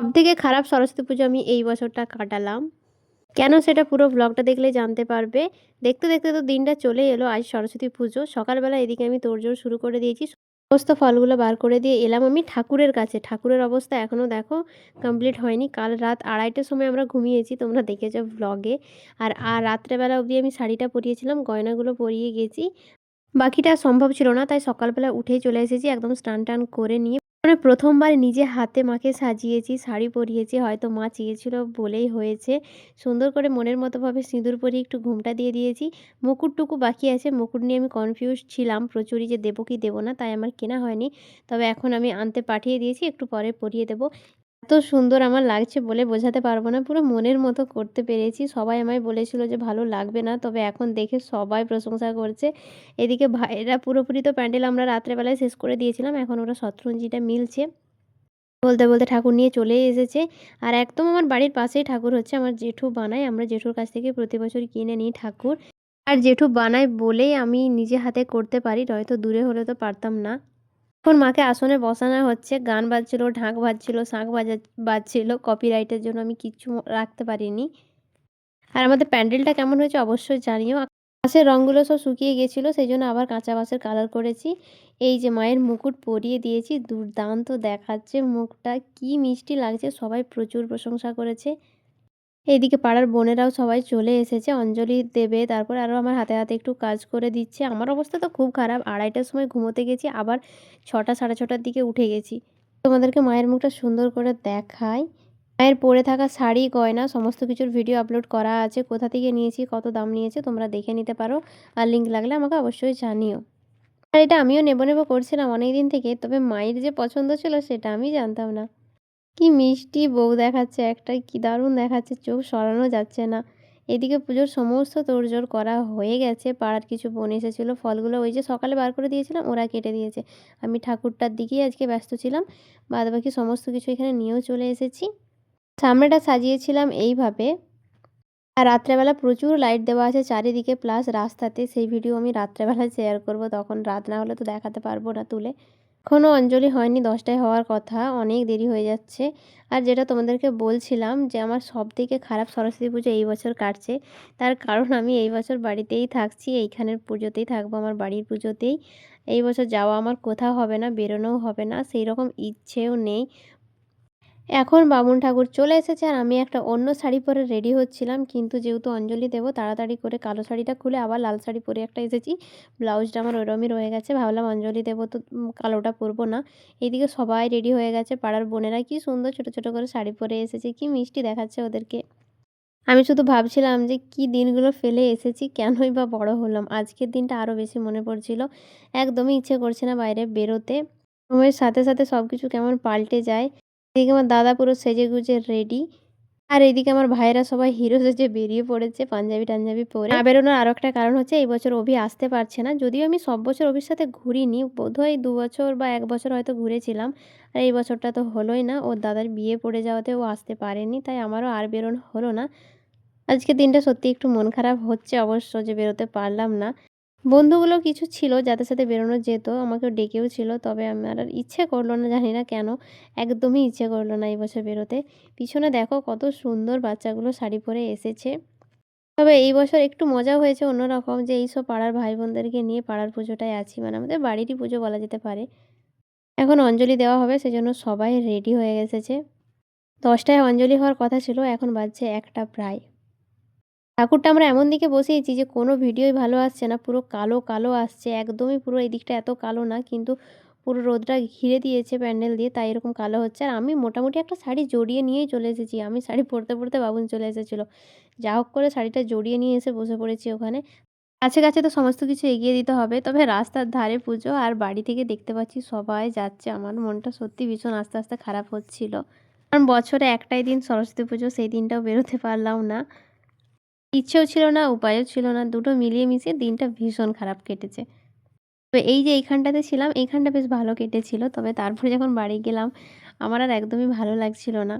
সবথেকে খারাপ সরস্বতী পুজো আমি এই বছরটা কাটালাম। কেন সেটা পুরো ব্লগটা দেখলে জানতে পারবে। দেখতে দেখতে তো দিনটা চলে এলো, আজ সরস্বতী পুজো। সকালবেলা এদিকে আমি তোড়জোড় শুরু করে দিয়েছি। সমস্ত ফলগুলো বার করে দিয়ে এলাম আমি ঠাকুরের কাছে। ঠাকুরের অবস্থা এখনও দেখো কমপ্লিট হয়নি। কাল রাত আড়াইটার সময় আমরা ঘুমিয়েছি, তোমরা দেখেছ ব্লগে আর আর রাত্রেবেলা অবধি আমি শাড়িটা পরিয়েছিলাম, গয়নাগুলো পরিয়ে গেছি। বাকিটা সম্ভব ছিল না, তাই সকালবেলা উঠেই চলে এসেছি, একদম স্নান টান করে নিয়ে। মানে প্রথমবার নিজে হাতে মাকে সাজিয়েছি, শাড়ি পরিয়েছি, হয়তো মা চেয়েছিল বলেই হয়েছে। সুন্দর করে মনের মতোভাবে সিঁদুর পরিয়ে একটু ঘুমটা দিয়ে দিয়েছি। মুকুটটুকু বাকি আছে, মুকুট নিয়ে আমি কনফিউজ ছিলাম। প্রচুরই যে দেবো কি দেবো না, তাই আমার কেনা হয়নি। তবে এখন আমি আনতে পাঠিয়ে দিয়েছি, একটু পরে পরিয়ে দেবো। এত সুন্দর আমার লাগছে বলে বোঝাতে পারব না। পুরো মনের মতো করতে পেরেছি। সবাই আমায় বলেছিল যে ভালো লাগবে না। তবে এখন দেখে সবাই প্রশংসা করছে। এদিকে ভাইয়েরা পুরোপুরি তো প্যান্ডেল আমরা রাত্রেবেলায় শেষ করে দিয়েছিলাম। এখন ওরা শতরঞ্জিটা মিলছে। বলতে বলতে ঠাকুর নিয়ে চলে এসেছে। আর একদম আমার বাড়ির পাশেই ঠাকুর হচ্ছে। আমার জেঠু বানায়। আমরা জেঠুর কাছ থেকে প্রতি বছর কিনে নিই ঠাকুর। আর জেঠু বানায় বলেই আমি নিজে হাতে করতে পারি। নয়তো দূরে হলে তো পারতাম না। এখন মাকে আসনে বসানো হচ্ছে, গান বাজছিল, ঢাক বাজছিল, শাঁখ বাজা, বাজছিল কপিরাইটের জন্য আমি কিচ্ছু রাখতে পারিনি। আর আমাদের প্যান্ডেলটা কেমন হয়েছে অবশ্যই জানিও। বাঁশের রঙগুলো সব শুকিয়ে গেছিল সেই জন্য আবার কাঁচা বাঁশের কালার করেছি। এই যে মায়ের মুকুট পরিয়ে দিয়েছি, দুর্দান্ত দেখাচ্ছে মুখটা, কি মিষ্টি লাগছে, সবাই প্রচুর প্রশংসা করেছে। এইদিকে পাড়ার বোনেরাও সবাই চলে এসেছে। অঞ্জলি দেবে, তারপর আরও আমার হাতে হাতে একটু কাজ করে দিচ্ছে। আমার অবস্থা তো খুব খারাপ, আড়াইটার সময় ঘুমোতে গেছি, আবার ছটা, সাড়ে ছটার দিকে উঠে গেছি। তোমাদেরকে মায়ের মুখটা সুন্দর করে দেখাই। মায়ের পরে থাকা শাড়ি, গয়না, সমস্ত কিছুর ভিডিও আপলোড করা আছে। কোথা থেকে নিয়েছি, কত দাম নিয়েছে, তোমরা দেখে নিতে পারো। আর লিঙ্ক লাগলে আমাকে অবশ্যই জানিও। আর এটা আমিও নেব নেব করছিলাম অনেক দিন থেকে, তবে মায়ের যে পছন্দ ছিল, সেটা আমি জানতাম না। কি মিষ্টি বউ দেখাচ্ছে একটা কি দারুণ দেখাচ্ছে, চোখ সরানো যাচ্ছে না। এদিকে পুজোর সমস্ত তোড়জোড় করা হয়ে গেছে, পাড়ার কিছু বোন এসেছিল, ফলগুলো ওই যে সকালে বার করে দিয়েছিলাম, ওরা কেটে দিয়েছে। আমি ঠাকুরটার দিকেই আজকে ব্যস্ত ছিলাম বাদ বাকি সমস্ত কিছু এখানে নিয়েও চলে এসেছি। সামনেটা সাজিয়েছিলাম এইভাবে। আর রাত্রেবেলা প্রচুর লাইট দেওয়া আছে চারিদিকে, প্লাস রাস্তাতে সেই ভিডিও আমি রাত্রেবেলা শেয়ার করব, তখন রাত না হলে তো দেখাতে পারব না তুলে। এখনও অঞ্জলি হয়নি, দশটায় হওয়ার কথা, অনেক দেরি হয়ে যাচ্ছে। আর যেটা তোমাদেরকে বলছিলাম যে, আমার সব থেকে খারাপ সরস্বতী পুজো এই বছর কাটছে। তার কারণ আমি এই বছর বাড়িতেই থাকছি, এইখানের পুজোতেই থাকব, আমার বাড়ির পুজোতেই। এই বছর যাওয়া আমার কোথাও হবে না, বেরোনোও হবে না সেই রকম ইচ্ছেও নেই। এখন বামুন ঠাকুর চলে এসেছে আর আমি একটা অন্য শাড়ি পরে রেডি হচ্ছিলাম। কিন্তু যেহেতু অঞ্জলি দেবো, তাড়াতাড়ি করে কালো শাড়িটা খুলে আবার লাল শাড়ি পরে একটা এসেছি। ব্লাউজটা আমার ওরমই রয়ে গেছে। ভাবলাম অঞ্জলি দেবো তো কালোটা পরবো না। এইদিকে সবাই রেডি হয়ে গেছে। পাড়ার বোনেরা কি সুন্দর ছোট ছোট করে শাড়ি পরে এসেছে। কি মিষ্টি দেখাচ্ছে ওদেরকে। আমি শুধু ভাবছিলাম যে কি দিনগুলো ফেলে এসেছি, কেনই বা বড় হলাম। আজকের দিনটা আরও বেশি মনে পড়ছিল। একদমই ইচ্ছে করছে না বাইরে বেরোতে। সময়ের সাথে সাথে সব কিছু কেমন পাল্টে যায়। এদিকে আমার দাদা পুরো সেজে গুজে রেডি আর এদিকে আমার ভাইয়েরা সবাই হিরো সেজে বেরিয়ে পড়েছে পাঞ্জাবি টাঞ্জাবি পরে। না বেরোনোর আরও একটা কারণ হচ্ছে এই বছর অভি আসতে পারছে না। যদিও আমি সব বছর অভির সাথে ঘুরিনি, বোধহয় দু বছর বা এক বছর হয়তো ঘুরেছিলাম। আর এই বছরটা তো হলোই না, ওর দাদার বিয়ে পড়ে যাওয়াতে ও আসতে পারেনি, তাই আমারও আর বেরোনো হলো না। আজকে দিনটা সত্যি একটু মন খারাপ হচ্ছে অবশ্য যে বেরোতে পারলাম না। বন্ধুগুলো কিছু ছিল যাদের সাথে বেরোনো যেত, আমাকেও ডেকেও ছিল, তবে আমার আর ইচ্ছে করল না, জানি না কেন, একদমই ইচ্ছে করল না এই বছর বেরোতে। পিছনে দেখো কত সুন্দর বাচ্চাগুলো শাড়ি পরে এসেছে। তবে এই বছর একটু মজা হয়েছে অন্যরকম যে এইসব পাড়ার ভাই বোনদেরকে নিয়ে পাড়ার পুজোটায় আছি মানে আমাদের বাড়িরই পুজো বলা যেতে পারে। এখন অঞ্জলি দেওয়া হবে, সেজন্য সবাই রেডি হয়ে এসেছে। দশটায় অঞ্জলি হওয়ার কথা ছিল, এখন বাজছে একটা প্রায়। ঠাকুরটা আমরা এমন দিকে বসিয়েছি যে কোনো ভিডিওই ভালো আসছে না, পুরো কালো কালো আসছে, একদমই পুরো এই দিকটা এত কালো না, কিন্তু পুরো রোদটা ঘিরে দিয়েছে প্যান্ডেল দিয়ে, তাই এরকম কালো হচ্ছে। আর আমি মোটামুটি একটা শাড়ি জড়িয়ে নিয়েই চলে এসেছি, আমি শাড়ি পরতে পরতে বাবুন চলে এসেছিল। যা হোক করে শাড়িটা জড়িয়ে নিয়ে এসে বসে পড়েছি ওখানে। কাছে কাছে তো সমস্ত কিছু এগিয়ে দিতে হবে, তবে রাস্তার ধারে পুজো আর বাড়ি থেকে দেখতে পাচ্ছি সবাই যাচ্ছে। আমার মনটা সত্যি ভীষণ আস্তে আস্তে খারাপ হচ্ছিল। কারণ বছরে একটাই দিন সরস্বতী পুজো, সেই দিনটাও বেরোতে পারলাম না। ইচ্ছেও ছিল না, উপায়ও ছিল না, দুটো মিলিয়ে মিশিয়ে দিনটা ভীষণ খারাপ কেটেছে। তবে এই যে এইখানটাতে ছিলাম, এইখানটা বেশ ভালো কেটেছিল, তবে তারপরে যখন বাড়ি গেলাম, আমার আর একদমই ভালো লাগছিল না।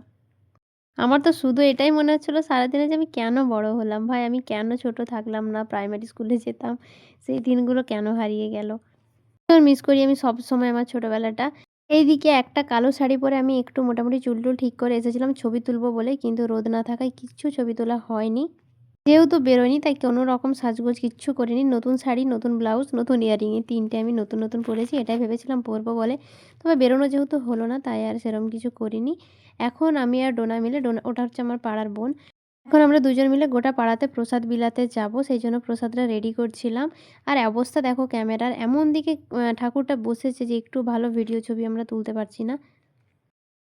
আমার তো শুধু এটাই মনে হচ্ছিল সারাদিনে যে আমি কেন বড় হলাম, ভাই আমি কেন ছোট থাকলাম না প্রাইমারি স্কুলে যেতাম, সেই দিনগুলো কেন হারিয়ে গেল? মিস করি আমি সব সময় আমার ছোটোবেলাটা। এইদিকে একটা কালো শাড়ি পরে আমি একটু মোটামুটি চুল টুল ঠিক করে এসেছিলাম, ছবি তুলবো বলে কিন্তু রোদ না থাকায় কিচ্ছু ছবি তোলা হয়নি। যেহেতু বেরোয়নি, তাই কোনো রকম সাজগোজ কিচ্ছু করিনি। নতুন শাড়ি, নতুন ব্লাউজ, নতুন ইয়ারিং এই তিনটে আমি নতুন নতুন পরেছি, এটাই ভেবেছিলাম পরবো বলে। তবে বেরোনো যেহেতু হলো না, তাই আর সেরকম কিছু করিনি। এখন আমি আর ডোনা মিলে, ডোনা, ওটা হচ্ছে আমার পাড়ার বোন। এখন আমরা দুজন মিলে গোটা পাড়াতে প্রসাদ বিলাতে যাব, সেই জন্য প্রসাদটা রেডি করছিলাম। আর অবস্থা দেখো ক্যামেরার, এমন দিকে ঠাকুরটা বসেছে যে একটু ভালো ভিডিও ছবি আমরা তুলতে পারছি না।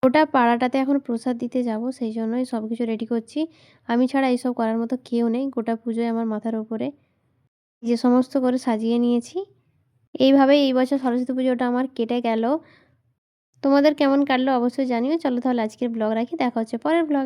ওটা পাড়াটাতে এখন প্রসাদ দিতে যাব, সেই জন্যই সব কিছু রেডি করছি। আমি ছাড়া এইসব করার মতো কেউ নেই, গোটা পুজোয় আমার মাথার ওপরে। যে সমস্ত করে সাজিয়ে নিয়েছি। এইভাবেই এই বছর সরস্বতী পুজোটা আমার কেটে গেল। তোমাদের কেমন কাটলো অবশ্যই জানিও। চলো তাহলে আজকের ব্লগ রাখি। দেখা হচ্ছে পরের ব্লগে